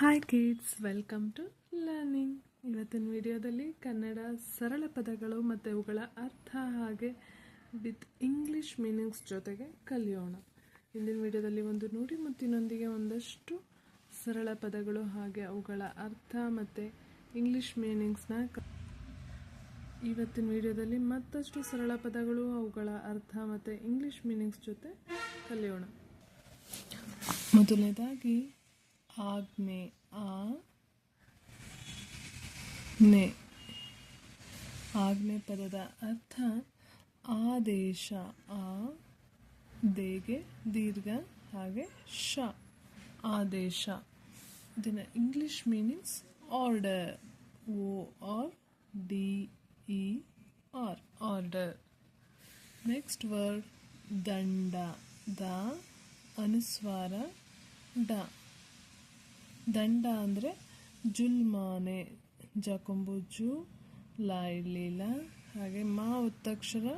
Hi kids welcome to learning ಇವತ್ತಿನ ವಿಡಿಯೋದಲ್ಲಿ ಕನ್ನಡ ಸರಳ ಪದಗಳು ಮತ್ತು ಅವುಗಳ ಅರ್ಥ ಹಾಗೆ ವಿತ್ ಇಂಗ್ಲಿಷ್ ಮೀನಿಂಗ್ಸ್ ಜೊತೆಗೆ ಕಲಿಯೋಣ. ಇಂದಿನ ವಿಡಿಯೋದಲ್ಲಿ ಒಂದು ನುಡಿ ಮುತ್ತಿನೊಂದಿಗೆ ಒಂದಷ್ಟು ಸರಳ ಪದಗಳು ಹಾಗೆ ಅವುಗಳ ಅರ್ಥ ಮತ್ತು ಇಂಗ್ಲಿಷ್ ಮೀನಿಂಗ್ಸ್ನ ಕ ಇವತ್ತಿನ ವಿಡಿಯೋದಲ್ಲಿ ಮತ್ತಷ್ಟು ಸರಳ ಪದಗಳು, ಅವುಗಳ ಅರ್ಥ ಮತ್ತು ಇಂಗ್ಲಿಷ್ ಮೀನಿಂಗ್ಸ್ ಜೊತೆ ಕಲಿಯೋಣ. ಮೊದಲನೇದಾಗಿ ಆಜ್ಞೆ ಆ ನೆ. ಆಜ್ಞೆ ಪದದ ಅರ್ಥ ಆದೇಶ ಆ ದೇಗೆ ದೀರ್ಘ ಹಾಗೆ ಶ ಆದೇಶ. ಇದನ್ನ English meanings order O R D E R order next word ದಂಡ ದ ಅನುಸ್ವಾರ ಡ ದಂಡ ಅಂದರೆ ಜುಲ್ಮಾನೆ, ಜಕೊಂಬು, ಜು ಲೀಲಾ, ಹಾಗೆ ಮಾ ಒತ್ತಕ್ಷರ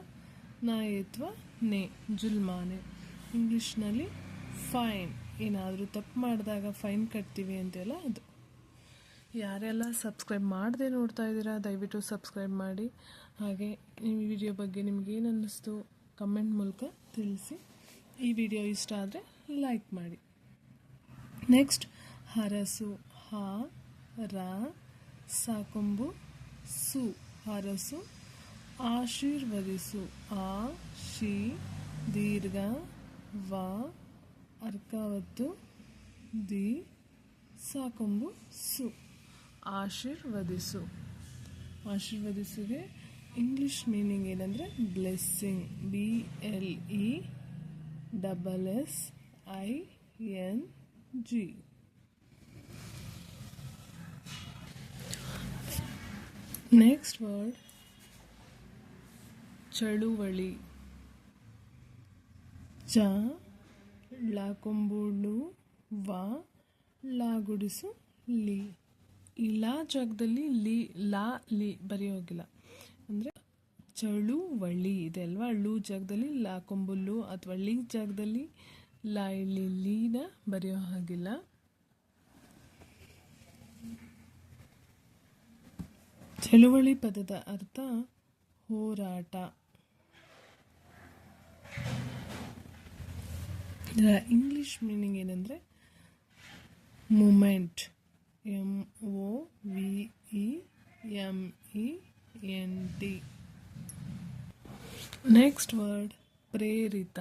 ನಾಯತ್ವ ನೇ, ಜುಲ್ಮಾನೆ. ಇಂಗ್ಲೀಷ್ನಲ್ಲಿ ಫೈನ್. ಏನಾದರೂ ತಪ್ಪು ಮಾಡಿದಾಗ ಫೈನ್ ಕಟ್ತೀವಿ ಅಂತೆಲ್ಲ ಅದು. ಯಾರೆಲ್ಲ ಸಬ್ಸ್ಕ್ರೈಬ್ ಮಾಡದೆ ನೋಡ್ತಾ ಇದ್ದೀರಾ, ದಯವಿಟ್ಟು ಸಬ್ಸ್ಕ್ರೈಬ್ ಮಾಡಿ. ಹಾಗೆ ಈ ವಿಡಿಯೋ ಬಗ್ಗೆ ನಿಮ್ಗೇನು ಅನ್ನಿಸ್ತು, ಕಮೆಂಟ್ ಮೂಲಕ ತಿಳಿಸಿ. ಈ ವಿಡಿಯೋ ಇಷ್ಟ ಆದರೆ ಲೈಕ್ ಮಾಡಿ. ನೆಕ್ಸ್ಟ್ ಹರಸು ಹ, ರ, ಸಾಕೊಂಬು, ಸು, ಹರಸು, ಆಶೀರ್ವದಿಸು, ಆ, ಶಿ, ದೀರ್ಘ, ವ, ಅರ್ಕಾವತ್ತು, ದಿ, ಸಾಕೊಂಬು, ಸು. ಆಶೀರ್ವದಿಸು. ಆಶೀರ್ವದಿಸುಗೆ ಇಂಗ್ಲಿಷ್ ಮೀನಿಂಗ್ ಏನಂದರೆ blessing. B, L, E, double, S, I, N, G. Next word ಚಳುವಳಿ. ಚ ಲಾಕೊಂಬುಳು ವ, ಲಾಗುಡಿಸು, ಲಿ. ಈ ಲಾ ಜಾಗದಲ್ಲಿ ಲಿ, ಲಾ, ಲಿ ಬರೆಯೋಗಿಲ್ಲ ಅಂದರೆ ಚಳುವಳಿ ಇದೆ ಅಲ್ವಾ? ಳು ಜಾಗದಲ್ಲಿ ಲಾಕೊಂಬುಲ್ಲು ಅಥವಾ ಲಿ ಜಾಗದಲ್ಲಿ ಲಾ, ಇಲ್ಲಿ, ಲೀನ ಬರೆಯೋ ಹಾಗಿಲ್ಲ. ಚಳುವಳಿ ಪದದ ಅರ್ಥ ಹೋರಾಟ. ಇದರ ಇಂಗ್ಲಿಷ್ ಮೀನಿಂಗ್ ಏನಂದರೆ movement M O V E M E N T next word ಪ್ರೇರಿತ.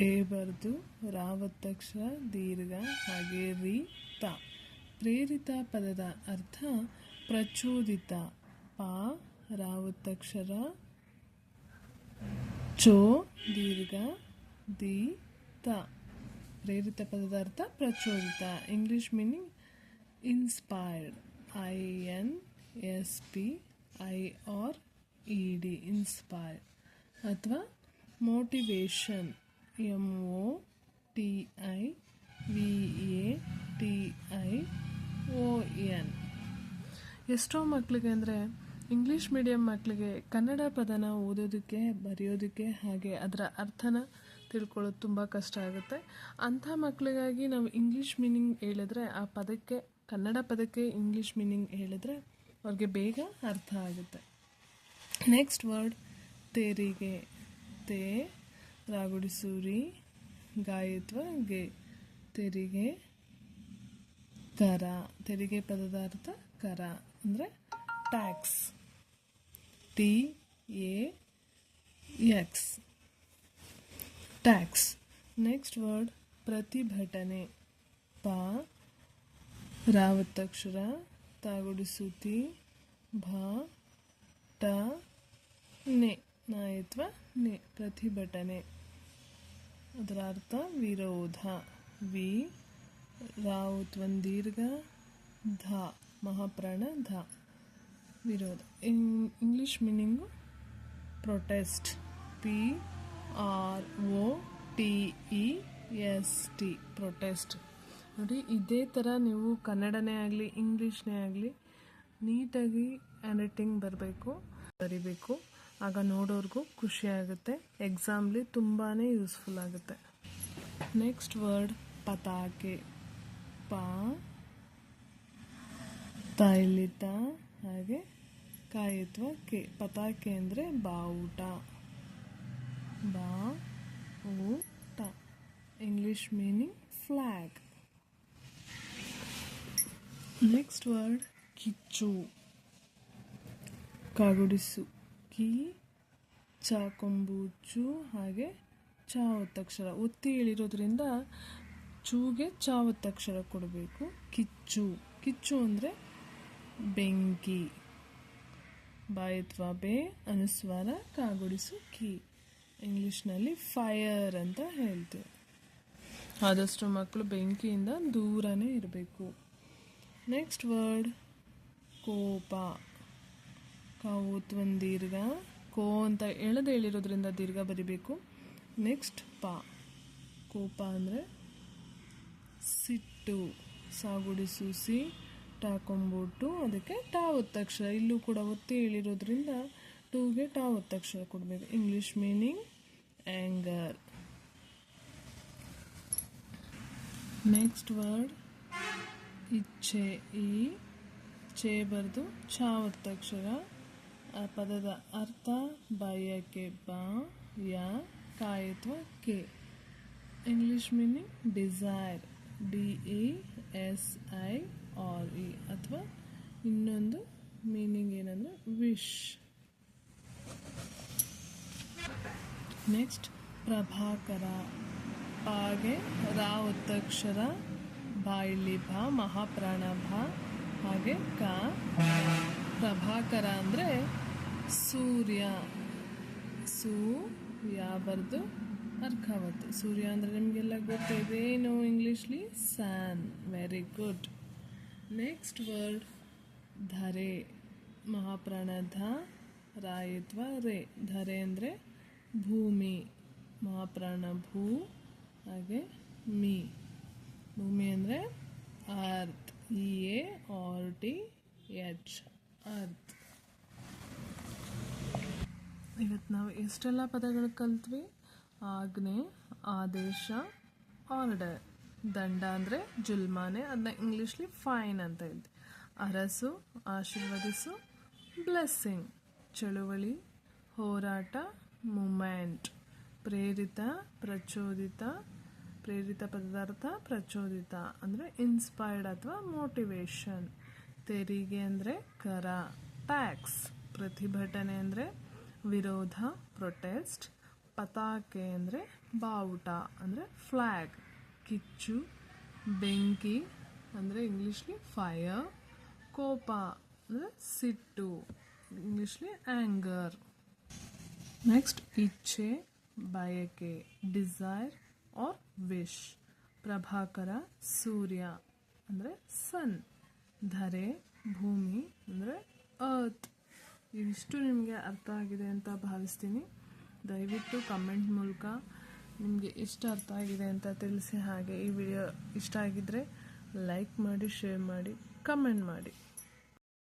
ಪೇ ಬರೆದು ರಾವತ್ತಕ್ಷರ ದೀರ್ಘ ಹಾಗೆ ರಿ ತ. ಪ್ರೇರಿತ ಪದದ ಅರ್ಥ ಪ್ರಚೋದಿತ. ಪ. ರಾವತ್ತಕ್ಷರ. ಚೋ. ದೀರ್ಘ. ದಿ. ತ. ಪ್ರೇರಿತ ಪದದ ಅರ್ಥ ಪ್ರಚೋದಿತ. English meaning inspired. I N S P, I R E D, inspired. ಅಥವಾ motivation M O T I V A T I O N ಎಷ್ಟೋ ಮಕ್ಕಳಿಗೆ ಅಂದರೆ ಇಂಗ್ಲೀಷ್ ಮೀಡಿಯಂ ಮಕ್ಕಳಿಗೆ ಕನ್ನಡ ಪದನ ಓದೋದಕ್ಕೆ, ಬರೆಯೋದಕ್ಕೆ ಹಾಗೆ ಅದರ ಅರ್ಥನ ತಿಳ್ಕೊಳ್ಳೋದು ತುಂಬ ಕಷ್ಟ ಆಗುತ್ತೆ. ಅಂಥ ಮಕ್ಕಳಿಗಾಗಿ ನಾವು ಇಂಗ್ಲೀಷ್ ಮೀನಿಂಗ್ ಹೇಳಿದ್ರೆ ಆ ಪದಕ್ಕೆ, ಕನ್ನಡ ಪದಕ್ಕೆ ಇಂಗ್ಲೀಷ್ ಮೀನಿಂಗ್ ಹೇಳಿದ್ರೆ ಅವ್ರಿಗೆ ಬೇಗ ಅರ್ಥ ಆಗುತ್ತೆ. ನೆಕ್ಸ್ಟ್ ವರ್ಡ್, ತೆರಿಗೆ, ತೇ ರಾಗುಡಿಸೂರಿ ಗಾಯತ್ವ ಗೆ ತೆರಿಗೆ ಕರ. ತೆರಿಗೆ ಪದದ ಅರ್ಥ ಕರ ಅಂದರೆ tax. T X. Tax. Next word ಪ್ರತಿಭಟನೆ. ಪ ರಾವತ್ತಕ್ಷರ ತಾಗುಡಿಸುತಿ. ಭ ಟ ನೆ. ನಾಯತ್ವ ನೆ. ಪ್ರತಿಭಟನೆ. ಅದರ ಅರ್ಥ ವಿರೋಧ. ವಿ. ರಾವುತ್ ಒಂದು ದೀರ್ಘ ಧ. ಮಹಾಪ್ರಾಣ. ಧ. ವಿರೋಧ. In English meaning protest. P. R. O T. E. S. T. Protest. ನೋಡಿ, ಇದೇ ಥರ ನೀವು ಕನ್ನಡನೇ ಆಗಲಿ, ಇಂಗ್ಲೀಷ್ನೇ ಆಗಲಿ, ನೀಟಾಗಿ ಹ್ಯಾಂಡ್ ರೈಟಿಂಗ್ ಬರಬೇಕು, ಬರಿಬೇಕು. ಆಗ ನೋಡೋರ್ಗೂ ಖುಷಿ ಆಗುತ್ತೆ. ಎಕ್ಸಾಮ್ಲಿ ತುಂಬಾ ಯೂಸ್ಫುಲ್ ಆಗುತ್ತೆ. ನೆಕ್ಸ್ಟ್ ವರ್ಡ್ ಪತಾಕೆ. ಪ, ತೈಲಿತ, ಹಾಗೆ ಕಾಯಿತ್ವ ಕೆ. ಪತಾಕೆ ಅಂದರೆ ಬಾವುಟ. ಬಾ, ಊಟ. English meaning flag next word ಕಿಚ್ಚು. ಕಾಗುಡಿಸು. ಕಿ ಚಾಕೊಂಬುಚು ಹಾಗೆ ಚಾ ಒತ್ತಕ್ಷರ. ಒತ್ತಿ ಹೇಳಿರೋದ್ರಿಂದ ಚೂಗೆ ಚಾ ಒತ್ತಕ್ಷರ ಕೊಡಬೇಕು. ಕಿಚ್ಚು. ಕಿಚ್ಚು ಅಂದರೆ ಬೆಂಕಿ. ಬಾಯಿತ್ವ ಬೇ, ಅನುಸ್ವಾರ, ಕಾಗುಡಿಸು, ಕಿ. ಇಂಗ್ಲೀಷ್ನಲ್ಲಿ ಫೈರ್ ಅಂತ ಹೇಳ್ತೀವಿ. ಆದಷ್ಟು ಮಕ್ಕಳು ಬೆಂಕಿಯಿಂದ ದೂರನೇ ಇರಬೇಕು. ನೆಕ್ಸ್ಟ್ ವರ್ಡ್, ಕೋಪ. ಕಾವುತ್ ಒಂದು ದೀರ್ಘ, ಕೋ ಅಂತ ಎಳೆದು ಹೇಳಿರೋದ್ರಿಂದ ದೀರ್ಘ ಬರಿಬೇಕು. ನೆಕ್ಸ್ಟ್ ಪಾ. ಕೋಪ ಅಂದರೆ ಸಿಟ್ಟು ಸಾಗುಡಿಸು ಸಿ ಟಾಕೊಂಬಿಟ್ಟು ಅದಕ್ಕೆ ಟಾ ಒತ್ತಕ್ಷರ. ಇಲ್ಲೂ ಕೂಡ ಒತ್ತಿ ಹೇಳಿರೋದ್ರಿಂದ ಟೂಗೆ ಟಾ ಒತ್ತಕ್ಷರ ಕೊಡಬೇಕು. English meaning anger next word ಇಚ್ಛೆ, ಈ. ಚೇ ಬರೆದು ಛಾ ಒತ್ತಕ್ಷರ. ಆ ಪದದ ಅರ್ಥ ಬಯಕೆ ಬ, ಯ, ಕಾಯಿತ್ವ K. English meaning desire D E S I R E ಅಥವಾ ಇನ್ನೊಂದು ಮೀನಿಂಗ್ ಏನಂದರೆ ವಿಶ್ ನೆಕ್ಸ್ಟ್ ಪ್ರಭಾಕರ. ಹಾಗೆ ರಾ ಒತ್ತಕ್ಷರ ಬಾಯಿಲಿ ಭಾ ಮಹಾಪ್ರಾಣ ಭಾ ಹಾಗೆ ಕ. ಪ್ರಭಾಕರ ಅಂದರೆ ಸೂರ್ಯ, ಸೂ ಯಾ ಬರ್ದು ಅರ್ಕಾವತ್ ಸೂರ್ಯ ಅಂದರೆ ನಿಮಗೆಲ್ಲ ಗೊತ್ತಿದೆ ಏನು ಇಂಗ್ಲೀಷ್ಲಿ? Sun. Very good. Next word, ಧರೆ. ಮಹಾಪ್ರಾಣ ರಾಯತ್ವ ರಾಯಿತ್ವ ರೇ. ಧರೆ ಅಂದರೆ ಭೂಮಿ. ಮಹಾಪ್ರಾಣ ಭೂ, ಹಾಗೆ ಮೀ. ಭೂಮಿ ಅಂದರೆ earth. E A R T H, earth. ಇವತ್ತು ನಾವು ಎಷ್ಟೆಲ್ಲ ಪದಗಳು ಕಲ್ತ್ವಿ? ಆಜ್ಞೆ, ಆದೇಶ ಆರ್ಡರ್ ದಂಡ ಅಂದರೆ ಜುಲ್ಮಾನೆ, ಅದನ್ನ ಇಂಗ್ಲೀಷ್ಲಿ ಫೈನ್ ಅಂತ ಹೇಳ್ತೀವಿ. ಅರಸು, ಆಶೀರ್ವದಿಸು ಬ್ಲೆಸ್ಸಿಂಗ್ ಚಳುವಳಿ, ಹೋರಾಟ ಮೂಮೆಂಟ್ ಪ್ರೇರಿತ, ಪ್ರಚೋದಿತ, ಪ್ರೇರಿತ ಪದಾರ್ಥ, ಪ್ರಚೋದಿತ ಅಂದರೆ ಇನ್ಸ್ಪೈರ್ಡ್ ಅಥವಾ ಮೋಟಿವೇಶನ್ ತೆರಿಗೆ ಅಂದರೆ ಕರ. ಟ್ಯಾಕ್ಸ್ ಪ್ರತಿಭಟನೆ ಅಂದರೆ ವಿರೋಧ ಪ್ರೊಟೆಸ್ಟ್ ಪತಾಕೆ ಅಂದರೆ ಬಾವುಟ ಅಂದರೆ ಫ್ಲ್ಯಾಗ್ ಕಿಚ್ಚು, ಬೆಂಕಿ ಅಂದರೆ ಇಂಗ್ಲೀಷ್ಲಿ ಫೈರ್ ಕೋಪ ಅಂದರೆ ಸಿಟ್ಟು, ಇಂಗ್ಲೀಷ್ಲಿ ಆ್ಯಂಗರ್ ನೆಕ್ಸ್ಟ್ ಇಚ್ಛೆ, ಬಯಕೆ ಡಿಸೈರ್ ಆರ್ ವಿಶ್ ಪ್ರಭಾಕರ, ಸೂರ್ಯ ಅಂದರೆ ಸನ್ ಧರೆ, ಭೂಮಿ ಅಂದರೆ ಅರ್ತ್ ಇವಿಷ್ಟು ನಿಮಗೆ ಅರ್ಥ ಆಗಿದೆ ಅಂತ ಭಾವಿಸ್ತೀನಿ. ದಯವಿಟ್ಟು ಕಮೆಂಟ್ ಮೂಲಕ ನಿಮಗೆ ಎಷ್ಟು ಅರ್ಥ ಆಗಿದೆ ಅಂತ ತಿಳಿಸಿ ಹಾಗೆ ಈ ವಿಡಿಯೋ ಇಷ್ಟ ಆಗಿದ್ದರೆ ಲೈಕ್ ಮಾಡಿ ಶೇರ್ ಮಾಡಿ ಕಮೆಂಟ್ ಮಾಡಿ.